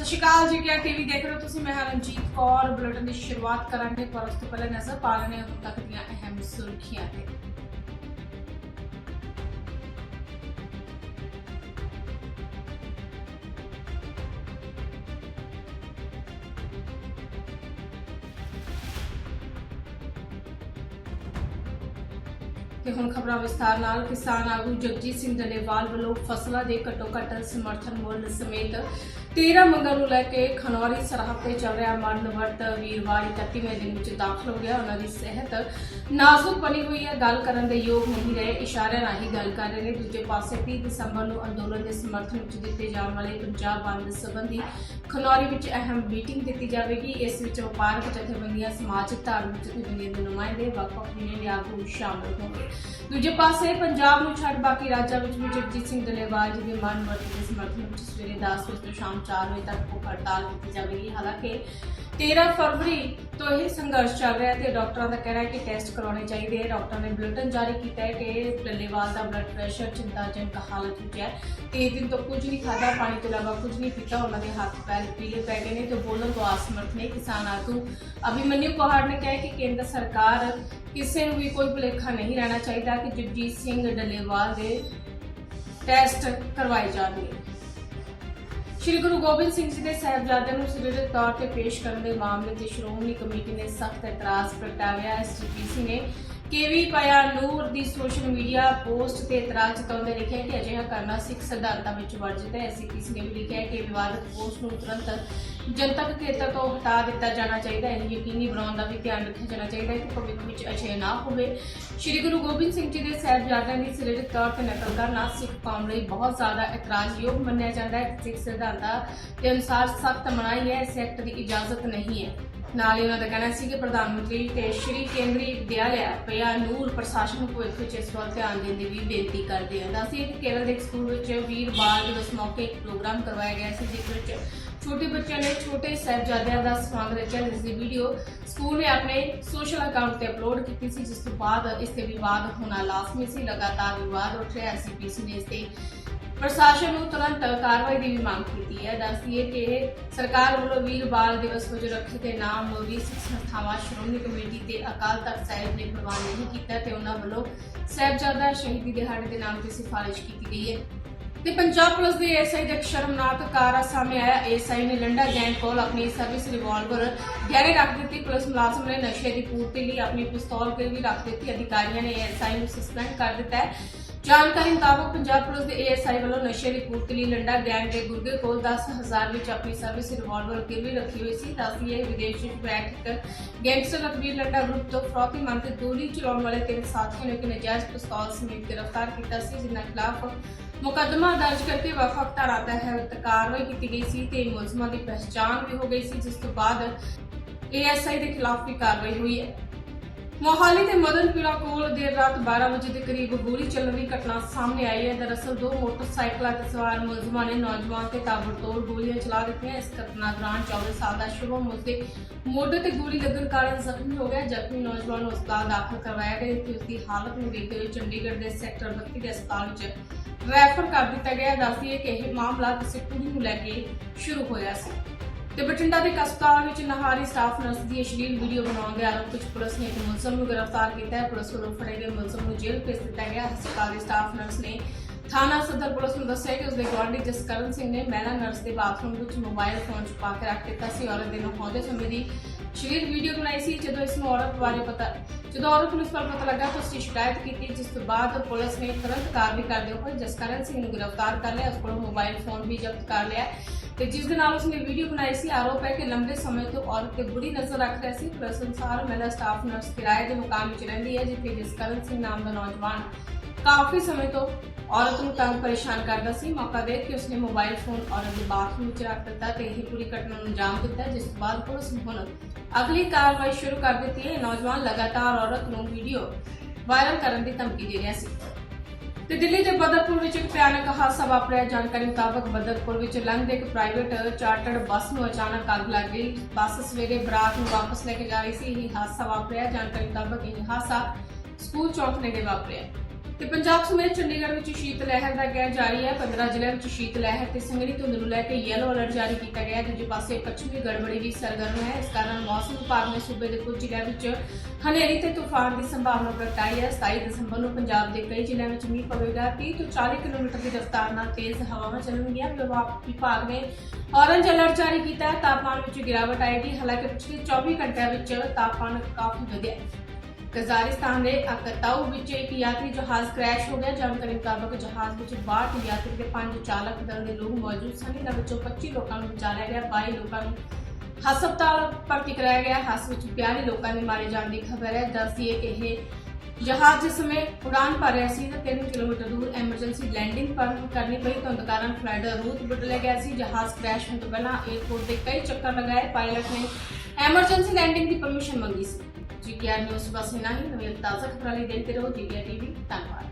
ਸਤਿ ਸ਼੍ਰੀ ਅਕਾਲ, ਜੀ ਕਿਆ ਟੀਵੀ ਦੇਖ ਰਹੇ ਹੋ ਤੁਸੀਂ? ਮੈਂ ਹਾਂ ਰਣਜੀਤ ਕੌਰ। ਬੁਲੇਟਿਨ ਦੀ ਸ਼ੁਰੂਆਤ ਕਰਾਂਗੇ, ਪਰ ਉਸ ਤੋਂ ਪਹਿਲਾਂ ਨਜ਼ਰ ਪਾ ਲੈਣੇ ਹੁਣ ਤੱਕ ਦੀਆਂ ਅਹਿਮ ਸੁਰਖੀਆਂ ਤੇ। ਤੇ ਹੁਣ ਖਬਰਾਂ ਵਿਸਥਾਰ ਨਾਲ, ਕਿਸਾਨ ਆਗੂ ਜਗਜੀਤ ਸਿੰਘ ਡੱਲੇਵਾਲ ਵੱਲੋਂ ਫਸਲਾਂ ਦੇ ਘੱਟੋ ਘੱਟ ਸਮਰਥਨ ਮੁੱਲ ਸਮੇਤ 13 ਮੰਗਾਂ ਨੂੰ ਲੈ ਕੇ ਖਨੌਰੀ ਸਰਹੱਦ ਤੇ ਚੱਲ ਰਿਹਾ ਮਰਨ ਵਰਤ ਵੀਰਵਾਰ 31ਵੇਂ ਦਿਨ ਵਿੱਚ ਦਾਖਲ ਹੋ ਗਿਆ। ਉਹਨਾਂ ਦੀ ਸਿਹਤ ਨਾਜ਼ੁਕ ਬਣੀ ਹੋਈ ਹੈ। ਗੱਲ ਕਰਨ ਦੇ ਯੋਗ ਨਹੀਂ ਰਹੇ। ਇਸ਼ਾਰਿਆਂ ਰਾਹੀਂ ਗੱਲ ਕਰ ਰਹੇ ਨੇ। ਦੂਜੇ ਪਾਸੇ 30 ਦਸੰਬਰ ਨੂੰ ਅੰਦੋਲਨ ਦੇ ਸਮਰਥਨ ਵਿੱਚ ਦਿੱਤੇ ਜਾਣ ਵਾਲੇ ਪੰਜਾਬ ਬੰਦ ਸੰਬੰਧੀ ਖਨੌਰੀ ਵਿੱਚ ਅਹਿਮ ਮੀਟਿੰਗ ਦਿੱਤੀ ਜਾਵੇਗੀ। ਇਸ ਵਿੱਚ ਵਪਾਰਕ ਜਥੇਬੰਦੀਆਂ, ਸਮਾਜਿਕ ਧਾਰਮਿਕ ਜਥੇਬੰਦੀਆਂ ਦੇ ਨੁਮਾਇੰਦੇ, ਵੱਖ-ਵੱਖ ਯੂਨੀਅਨ ਦੇ ਆਗੂ ਸ਼ਾਮਲ ਹੋਣਗੇ। ਦੂਜੇ ਪਾਸੇ ਪੰਜਾਬ ਨੂੰ ਛੱਡ ਬਾਕੀ ਰਾਜਾਂ ਵਿੱਚ ਵੀ ਜਗਜੀਤ ਸਿੰਘ ਦਲੇਵਾਲ ਜੀ ਦੇ ਮਨ ਵਰਤ ਦੇ ਸਮਰਥਨ ਵਿੱਚ ਸਵੇਰੇ 10 ਵਜੇ ਤੋਂ ਸ਼ਾਮ 4 ਵਜੇ ਤੱਕ ਭੁੱਖ ਹੜਤਾਲ ਕੀਤੀ ਜਾਵੇਗੀ। ਹਾਲਾਂਕਿ 13 ਫਰਵਰੀ ਤੋਂ ਇਹ ਸੰਘਰਸ਼ ਚੱਲ ਰਿਹਾ ਤੇ ਡਾਕਟਰਾਂ ਦਾ ਕਹਿਣਾ ਹੈ ਕਿ ਟੈਸਟ ਕਰਵਾਉਣੇ ਚਾਹੀਦੇ ਹੈ। ਡਾਕਟਰਾਂ ਨੇ ਬੁਲੇਟਿਨ ਜਾਰੀ ਕੀਤਾ ਹੈ ਕਿ ਡੱਲੇਵਾਲ ਦਾ ਬਲੱਡ ਪ੍ਰੈਸ਼ਰ ਚਿੰਤਾਜਨਕ ਹਾਲਤ ਵਿੱਚ ਹੈ। ਤੇ ਦਿਨ ਤੋਂ ਕੁਝ ਨਹੀਂ ਖਾਦਾ ਪਾਣੀ ਤੋਂ ਇਲਾਵਾ ਕੁਝ ਨਹੀਂ ਪੀਤਾ, ਉਹਨਾਂ ਦੇ ਹੱਥ ਪੈਰ ਪੀਲੇ ਪੈ ਗਏ ਨੇ ਤੇ ਬੋਲਣ ਤੋਂ ਆਸਮਰਥ ਨੇ ਕਿਸਾਨ ਆਗੂ ਅਭਿਮਨਿਊ ਕੋਹਾੜ ਨੇ ਕਿਹਾ ਕਿ ਕੇਂਦਰ ਸਰਕਾਰ ਕਿਸੇ ਨੂੰ ਵੀ ਕੋਈ ਭੁਲੇਖਾ ਨਹੀਂ ਰਹਿਣਾ ਚਾਹੀਦਾ ਕਿ ਜਗਜੀਤ ਸਿੰਘ ਡੱਲੇਵਾਲ ਦੇ ਟੈਸਟ ਕਰਵਾਏ ਜਾਣਗੇ। ਸ਼੍ਰੀ ਗੁਰੂ ਗੋਬਿੰਦ ਸਿੰਘ ਜੀ ਦੇ ਸਾਹਿਬਜ਼ਾਦਿਆਂ ਨੂੰ ਸਰੀਰਕ ਤੌਰ ਤੇ ਪੇਸ਼ ਕਰਨ ਦੇ ਮਾਮਲੇ ਤੇ ਸ਼੍ਰੋਮਣੀ ਕਮੇਟੀ ਨੇ ਸਖਤ ਇਤਰਾਜ਼ ਪ੍ਰਗਟਾਇਆ। ਐਸਜੀਪੀਸੀ ਨੇ ਕੇਵੀ ਪਿਆ ਨੂਰ ਦੀ ਸੋਸ਼ਲ ਮੀਡੀਆ ਪੋਸਟ ਤੇ ਇਤਰਾਜ਼ ਜਤਾਉਂਦੇ ਲਿਖਿਆ ਕਿ ਅਜਿਹਾ ਕਰਨਾ ਸਿੱਖ ਸਿਧਾਂਤਾਂ ਵਿੱਚ ਵਰਜਿਤ ਹੈ। ਐਸਜੀਪੀਸੀ ਨੇ ਵੀ ਲਿਖਿਆ ਕਿ ਵਿਵਾਦਤ ਪੋਸਟ ਨੂੰ ਤੁਰੰਤ ਜਨਤਕ ਖੇਤਰ ਤੋਂ ਹਟਾ ਦਿੱਤਾ ਜਾਣਾ ਚਾਹੀਦਾ ਹੈ। ਇਹ ਯਕੀਨੀ ਬਣਾਉਣ ਦਾ ਵੀ ਧਿਆਨ ਰੱਖਿਆ ਜਾਣਾ ਚਾਹੀਦਾ ਹੈ ਕਿ ਭਵਿੱਖ ਵਿੱਚ ਅਜਿਹਾ ਨਾ ਹੋਵੇ। ਸ਼੍ਰੀ ਗੁਰੂ ਗੋਬਿੰਦ ਸਿੰਘ ਜੀ ਦੇ ਸਾਹਿਬਜ਼ਾਦਿਆਂ ਦੀ ਸਰੀਰਕ ਤੌਰ ਤੇ ਨਕਲ ਕਰਨਾ ਸਿੱਖ ਕੌਮ ਲਈ ਬਹੁਤ ਜ਼ਿਆਦਾ ਇਤਰਾਜ਼ਯੋਗ ਮੰਨਿਆ ਜਾਂਦਾ ਹੈ। ਸਿੱਖ ਸਿਧਾਂਤਾਂ ਦੇ ਅਨੁਸਾਰ ਸਖਤ ਮਨਾਹੀ ਹੈ। ਇਸ ਐਕਟ ਦੀ ਇਜਾਜ਼ਤ ਨਹੀਂ ਹੈ। ਨਾਲ ਹੀ ਉਹਨਾਂ ਦਾ ਕਹਿਣਾ ਸੀ ਕਿ ਪ੍ਰਧਾਨ ਮੰਤਰੀ ਤੇ ਸ਼੍ਰੀ ਕੇਂਦਰੀ ਵਿਦਿਆਲਿਆ ਪਿਆ ਨੂਰ ਪ੍ਰਸ਼ਾਸਨ ਨੂੰ ਭਵਿੱਖ ਵਿੱਚ ਇਸ ਵੱਲ ਧਿਆਨ ਦੇਣ ਦੀ ਵੀ ਬੇਨਤੀ ਕਰਦੇ ਹਨ ਅਸੀਂ ਕਿ ਕੇਰਲ ਦੇ ਇੱਕ ਸਕੂਲ ਵਿੱਚ ਵੀਰ ਬਾਲ ਦਿਵਸ ਮੌਕੇ ਇੱਕ ਪ੍ਰੋਗਰਾਮ ਕਰਵਾਇਆ ਗਿਆ ਸੀ, ਜਿਸ ਵਿੱਚ ਛੋਟੇ ਬੱਚਿਆਂ ਨੇ ਛੋਟੇ ਸਾਹਿਬਜ਼ਾਦਿਆਂ ਦਾ ਸਵਾਗਤ ਰਚਿਆ ਜਿਸ ਦੀ ਵੀਡੀਓ ਸਕੂਲ ਨੇ ਆਪਣੇ ਸੋਸ਼ਲ ਅਕਾਊਂਟ ਤੇ ਅਪਲੋਡ ਕੀਤੀ ਸੀ, ਜਿਸ ਤੋਂ ਬਾਅਦ ਇਸ ਤੇ ਵਿਵਾਦ ਹੋਣਾ ਲਾਜ਼ਮੀ ਸੀ। ਲਗਾਤਾਰ ਵਿਵਾਦ ਉੱਠ ਰਿਹਾ ਸੀ ਐਸਪੀਸੀ ਨੇ ਇਸ ਤੇ ਪ੍ਰਸ਼ਾਸਨ ਨੂੰ ਤੁਰੰਤ ਕਾਰਵਾਈ ਦੀ ਵੀ ਮੰਗ ਕੀਤੀ ਹੈ। ਦੱਸਦੀਏ ਕਿ ਸਰਕਾਰ ਵੱਲੋਂ ਵੀਰ ਬਾਲ ਦਿਵਸ ਵਜੋਂ ਰੱਖੇ ਤੇ ਨਾਮ ਵੀ ਸਿੱਖ ਸੰਸਥਾਵਾਂ, ਸ਼੍ਰੋਮਣੀ ਕਮੇਟੀ ਤੇ ਅਕਾਲ ਤਖਤ ਸਾਹਿਬ ਨੇ ਪ੍ਰਵਾਨ ਨਹੀਂ ਕੀਤਾ ਤੇ ਉਹਨਾਂ ਵੱਲੋਂ ਸਾਹਿਬਜ਼ਾਦਾ ਸ਼ਹੀਦੀ ਦਿਹਾੜੇ ਦੇ ਨਾਮ ਤੇ ਸਿਫਾਰਿਸ਼ ਕੀਤੀ ਗਈ ਹੈ। ਤੇ ਪੰਜਾਬ ਪੁਲਿਸ ਦੇ ਐਸਆਈ ਦੇ ਸ਼ਰਮਨਾਕ ਕਾਰਾ ਸਾਹਮਣੇ ਆਇਆ। ਐਸਆਈ ਨੇ ਲੰਡਾ ਗੈਂਗ ਕੋਲ ਆਪਣੀ ਸਰਵਿਸ ਰਿਵਾਲਵਰ ਗਹਿਰੇ ਰੱਖ ਦਿੱਤੀ। ਪੁਲਿਸ ਮੁਲਾਜ਼ਮ ਨੇ ਨਸ਼ੇ ਦੀ ਪੂਰਤੀ ਲਈ ਆਪਣੀ ਪਿਸਤੌਲ ਗਿਰਵੀ ਰੱਖ ਦਿੱਤੀ। ਅਧਿਕਾਰੀਆਂ ਨੇ ਐਸਆਈ ਨੂੰ ਸਸਪੈਂਡ ਕਰ ਦਿੱਤਾ ਹੈ। ਜਾਣਕਾਰੀ ਮੁਤਾਬਕ ਪੰਜਾਬ ਪੁਲਿਸ ਦੇ ਏਐਸਆਈ ਵੱਲੋਂ ਨਸ਼ੇ ਦੀ ਪੂਰਤੀ ਲਈ ਲੰਡਾ ਗੈਂਗ ਦੇ ਗੁਰਗੇ ਕੋਲ 10000 ਵਿੱਚ ਆਪਣੀ ਸਰਵਿਸ ਰਿਵਾਲਵਰ ਗਿਰਵੀ ਰੱਖੀ ਹੋਈ ਸੀ ਦੱਸਦੀ ਹੈ ਵਿਦੇਸ਼ ਵਿੱਚ ਬੈਠ ਇੱਕ ਗੈਂਗਸਟਰ ਰਘਵੀਰ ਲੰਡਾ ਗਰੁੱਪ ਤੋਂ ਫਰੋਤੀ ਮੰਗ ਤੇ ਗੋਲੀ ਚਲਾਉਣ ਵਾਲੇ ਤਿੰਨ ਸਾਥੀਆਂ ਨੂੰ ਇੱਕ ਨਜਾਇਜ਼ ਪਿਸਤੌਲ ਸਮੇਤ ਗ੍ਰਿਫਤਾਰ ਕੀਤਾ ਸੀ, ਜਿਨ੍ਹਾਂ ਖਿਲਾਫ ਮੁਕੱਦਮਾ ਦਰਜ ਕਰਕੇ ਵੱਖ-ਵੱਖ ਧਾਰਾ ਤਹਿਤ ਕਾਰਵਾਈ ਕੀਤੀ ਗਈ ਸੀ ਤੇ ਮੁਲਜ਼ਮਾਂ ਦੀ ਪਛਾਣ ਵੀ ਹੋ ਗਈ ਸੀ, ਜਿਸ ਤੋਂ ਬਾਅਦ ਏਐਸਆਈ ਦੇ ਖਿਲਾਫ ਵੀ ਕਾਰਵਾਈ ਹੋਈ ਹੈ। ਮੋਹਾਲੀ ਦੇ ਮਦਨਪੁਰਾ ਕੋਲ ਦੇਰ ਰਾਤ 12 ਵਜੇ ਦੇ ਕਰੀਬ ਗੋਲੀ ਚੱਲਣ ਦੀ ਘਟਨਾ ਸਾਹਮਣੇ ਆਈ ਹੈ। ਦਰਅਸਲ ਦੋ ਮੋਟਰਸਾਈਕਲਾਂ ਤੇ ਸਵਾਰ ਮੁਲਜ਼ਮਾਂ ਨੇ ਨੌਜਵਾਨ ਤੇ ਤਾਬੜਤੋੜ ਗੋਲੀਆਂ ਚਲਾ ਦਿੱਤੀਆਂ। ਇਸ ਘਟਨਾ ਦੌਰਾਨ 24 ਸਾਲ ਦਾ ਸ਼ੁਭਮ ਉਸਦੇ ਮੋਢੇ ਤੇ ਗੋਲੀ ਲੱਗਣ ਕਾਰਨ ਜ਼ਖਮੀ ਹੋ ਗਿਆ। ਜ਼ਖਮੀ ਨੌਜਵਾਨ ਨੂੰ ਹਸਪਤਾਲ ਦਾਖਲ ਕਰਵਾਇਆ ਗਿਆ। ਤੇ ਉਸਦੀ ਹਾਲਤ ਨੂੰ ਦੇਖਦੇ ਹੋਏ ਚੰਡੀਗੜ੍ਹ ਦੇ ਸੈਕਟਰ 32 ਦੇ ਹਸਪਤਾਲ ਵਿੱਚ ਰੈਫਰ ਕਰ ਦਿੱਤਾ ਗਿਆ। ਦੱਸਦੀ ਕਿ ਇਹ ਮਾਮਲਾ ਕਿਸੇ ਕੁੜੀ ਨੂੰ ਲੈ ਕੇ ਸ਼ੁਰੂ ਹੋਇਆ ਸੀ। ਤੇ ਬਠਿੰਡਾ ਦੇ ਕਸਬਤਾਲ ਵਿੱਚ ਨਹਾਰੀ ਸਟਾਫ ਨਰਸ ਦੀ ਅਸ਼ਲੀਲ ਵੀਡੀਓ ਬਣਾਉਣ ਦੇ ਆਰੋਪ ਵਿੱਚ ਪੁਲਿਸ ਨੇ ਇੱਕ ਮੁਲਜ਼ਮ ਨੂੰ ਗ੍ਰਿਫਤਾਰ ਕੀਤਾ ਹੈ। ਪੁਲਿਸ ਵੱਲੋਂ ਫੜੇ ਗਏ ਮੁਲਜ਼ਮ ਨੂੰ ਜੇਲ੍ਹ ਭੇਜ ਦਿੱਤਾ ਗਿਆ ਹਸਪਤਾਲ ਦੇ ਸਟਾਫ ਨਰਸ ਨੇ ਥਾਣਾ ਸਦਰ ਪੁਲਿਸ ਨੂੰ ਦੱਸਿਆ ਕਿ ਉਸਦੇ ਗੁਆਂਢੀ ਜਸਕਰਨ ਸਿੰਘ ਨੇ ਮਹਿਲਾ ਨਰਸ ਦੇ ਬਾਥਰੂਮ ਵਿੱਚ ਮੋਬਾਈਲ ਫੋਨ ਛੁਪਾ ਕੇ ਰੱਖ ਦਿੱਤਾ ਸੀ ਔਰਤ ਦੇ ਨਹਾਉਂਦੇ ਸਮੇਂ ਦੀ ਅਸ਼ਲੀਲ ਵੀਡੀਓ ਬਣਾਈ ਸੀ। ਜਦੋਂ ਇਸ ਨੂੰ ਔਰਤ ਬਾਰੇ ਪਤਾ ਜਦੋਂ ਔਰਤ ਨੂੰ ਇਸ ਬਾਰੇ ਪਤਾ ਲੱਗਾ ਤਾਂ ਉਸ ਦੀ ਸ਼ਿਕਾਇਤ ਕੀਤੀ, ਜਿਸ ਤੋਂ ਬਾਅਦ ਪੁਲਿਸ ਨੇ ਤੁਰੰਤ ਕਾਰਵਾਈ ਕਰਦੇ ਹੋਏ ਜਸਕਰਨ ਸਿੰਘ ਨੂੰ ਗ੍ਰਿਫਤਾਰ ਕਰ ਲਿਆ, ਉਸ ਕੋਲੋਂ ਮੋਬਾਈਲ ਫੋਨ ਵੀ ਜ਼ਬਤ ਕਰ ਲਿਆ ਤੇ ਜਿਸ ਦੇ ਨਾਲ ਉਸਨੇ ਵੀਡੀਓ ਬਣਾਈ ਸੀ। ਆਰੋਪ ਹੈ ਕਿ ਲੰਬੇ ਸਮੇਂ ਤੋਂ ਔਰਤ ਤੇ ਬੁਰੀ ਨਜ਼ਰ ਰੱਖ ਰਿਹਾ ਸੀ ਪੁਲਿਸ ਅਨੁਸਾਰ ਮਹਿਲਾ ਸਟਾਫ ਨਰਸ ਕਿਰਾਏ ਦੇ ਮੁਕਾਮ ਵਿੱਚ ਰਹਿੰਦੀ ਹੈ, ਜਿੱਥੇ ਜਸਕਰਨ ਸਿੰਘ ਨਾਮ ਦਾ ਨੌਜਵਾਨ ਕਾਫੀ ਸਮੇਂ ਤੋਂ ਔਰਤ ਨੂੰ ਤੰਗ ਪਰੇਸ਼ਾਨ ਕਰਦਾ ਸੀ। ਮੌਕਾ ਦੇ ਕੇ ਉਸਨੇ ਮੋਬਾਈਲ ਫੋਨ ਔਰਤ ਦੇ ਬਾਥਰੂਮ ਵਿੱਚ ਰੱਖ ਦਿੱਤਾ ਤੇ ਇਹ ਪੂਰੀ ਘਟਨਾ ਨੂੰ ਅੰਜਾਮ ਦਿੱਤਾ, ਜਿਸ ਤੋਂ ਬਾਅਦ ਪੁਲਿਸ ਨੇ ਹੁਣ ਅਗਲੀ ਕਾਰਵਾਈ ਸ਼ੁਰੂ ਕਰ ਦਿੱਤੀ ਹੈ। ਨੌਜਵਾਨ ਲਗਾਤਾਰ ਔਰਤ ਨੂੰ ਵੀਡੀਓ ਵਾਇਰਲ ਕਰਨ ਦੀ ਧਮਕੀ ਦੇ ਰਿਹਾ ਸੀ। ਤੇ ਦਿੱਲੀ ਦੇ ਬਦਰਪੁਰ ਵਿੱਚ ਇੱਕ ਭਿਆਨਕ ਹਾਦਸਾ ਵਾਪਰਿਆ। ਜਾਣਕਾਰੀ ਮੁਤਾਬਕ ਬਦਰਪੁਰ ਵਿੱਚ ਲੰਘਦੇ ਇੱਕ ਪ੍ਰਾਈਵੇਟ ਚਾਰਟਰਡ ਬੱਸ ਨੂੰ ਅਚਾਨਕ ਅੱਗ ਲੱਗ ਗਈ। ਬੱਸ ਸਵੇਰੇ ਬਰਾਤ ਨੂੰ ਵਾਪਸ ਲੈ ਕੇ ਜਾ ਰਹੀ ਸੀ। ਇਹ ਹਾਦਸਾ ਵਾਪਰਿਆ। ਜਾਣਕਾਰੀ ਮੁਤਾਬਕ ਇਹ ਹਾਦਸਾ ਸਕੂਲ ਚੌਂਕ ਨੇੜੇ ਵਾਪਰਿਆ। ਤੇ ਪੰਜਾਬ ਸਮੇਤ ਚੰਡੀਗੜ੍ਹ ਵਿੱਚ ਸ਼ੀਤ ਲਹਿਰ ਦਾ ਕਹਿਰ ਜਾਰੀ ਹੈ। 15 ਜ਼ਿਲ੍ਹਿਆਂ ਵਿੱਚ ਸ਼ੀਤ ਲਹਿਰ ਤੇ ਸੰਘਣੀ ਧੁੰਦ ਨੂੰ ਲੈ ਕੇ ਯੈਲੋ ਅਲਰਟ ਜਾਰੀ ਕੀਤਾ ਗਿਆ ਹੈ। ਦੂਜੇ ਪਾਸੇ ਪੱਛਮੀ ਗੜਬੜੀ ਵੀ ਸਰਗਰਮ ਹੈ। ਇਸ ਕਾਰਨ ਮੌਸਮ ਵਿਭਾਗ ਨੇ ਸੂਬੇ ਦੇ ਕੁਝ ਜ਼ਿਲ੍ਹਿਆਂ ਵਿੱਚ ਹਨੇਰੀ ਤੇ ਤੂਫਾਨ ਦੀ ਸੰਭਾਵਨਾ ਪ੍ਰਗਟਾਈ ਹੈ। 27 ਦਸੰਬਰ ਨੂੰ ਪੰਜਾਬ ਦੇ ਕਈ ਜ਼ਿਲ੍ਹਿਆਂ ਵਿੱਚ ਮੀਂਹ ਪਵੇਗਾ। 30 ਤੋਂ 40 ਕਿਲੋਮੀਟਰ ਦੀ ਰਫ਼ਤਾਰ ਨਾਲ ਤੇਜ਼ ਹਵਾਵਾਂ ਚੱਲਣਗੀਆਂ। ਵਿਭਾਗ ਵਿਭਾਗ ਨੇ ਔਰੰਜ ਅਲਰਟ ਜਾਰੀ ਕੀਤਾ ਹੈ। ਤਾਪਮਾਨ ਵਿੱਚ ਗਿਰਾਵਟ ਆਏਗੀ। ਹਾਲਾਂਕਿ ਪਿਛਲੇ 24 ਘੰਟਿਆਂ ਵਿੱਚ ਤਾਪਮਾਨ ਕਾਫੀ ਵਧਿਆ ਹੈ ਕਜ਼ਾਕਿਸਤਾਨ ਦੇ ਅਕਤਾਊ ਵਿੱਚ ਇੱਕ ਯਾਤਰੀ ਜਹਾਜ਼ ਕ੍ਰੈਸ਼ ਹੋ ਗਿਆ ਜਾਣਕਾਰੀ ਮੁਤਾਬਕ ਜਹਾਜ਼ ਵਿੱਚ 62 ਯਾਤਰੀ ਤੇ 5 ਚਾਲਕ ਦਲ ਦੇ ਲੋਕ ਮੌਜੂਦ ਸਨ ਇਹਨਾਂ ਵਿੱਚੋਂ 25 ਲੋਕਾਂ ਨੂੰ ਬਚਾਇਆ ਗਿਆ 22 ਲੋਕਾਂ ਨੂੰ ਹਸਪਤਾਲ ਭਰਤੀ ਕਰਾਇਆ ਗਿਆ ਹਾਦਸੇ ਵਿੱਚ 42 ਲੋਕਾਂ ਦੇ ਮਾਰੇ ਜਾਣ ਦੀ ਖਬਰ ਹੈ ਦੱਸਦੀ ਹੈ ਕਿ ਇਹ ਜਹਾਜ਼ ਜਿਸ ਸਮੇਂ ਉਡਾਨ ਭਰ ਰਿਹਾ ਸੀ ਤਾਂ 3 ਕਿਲੋਮੀਟਰ ਦੂਰ ਐਮਰਜੈਂਸੀ ਲੈਂਡਿੰਗ ਪਰ ਕਰਨੀ ਪਈ ਧੁੰਦ ਕਾਰਨ ਫਲਾਈਟ ਦਾ ਰੂਟ ਬਦਲਿਆ ਗਿਆ ਸੀ ਜਹਾਜ਼ ਕ੍ਰੈਸ਼ ਹੋਣ ਤੋਂ ਪਹਿਲਾਂ 에ਅਰਪੋਰਟ ਦੇ ਕਈ ਚੱਕਰ ਲਗਾਏ ਪਾਇਲਟ ਨੇ ਐਮਰਜੈਂਸੀ ਲੈਂਡਿੰਗ ਦੀ ਪਰਮਿਸ਼ਨ ਮੰਗੀ ਸੀ ਜੀਟੀਆਰ ਨਿਊਜ਼ ਬਸ ਇਨਾ ਹੀ। ਨਵੀਂ ਤਾਜ਼ਾ ਖਬਰਾਂ ਲਈ ਦੇਖਦੇ ਰਹੋ ਜੀਟੀਆਰ ਟੀਵੀ ਧੰਨਵਾਦ।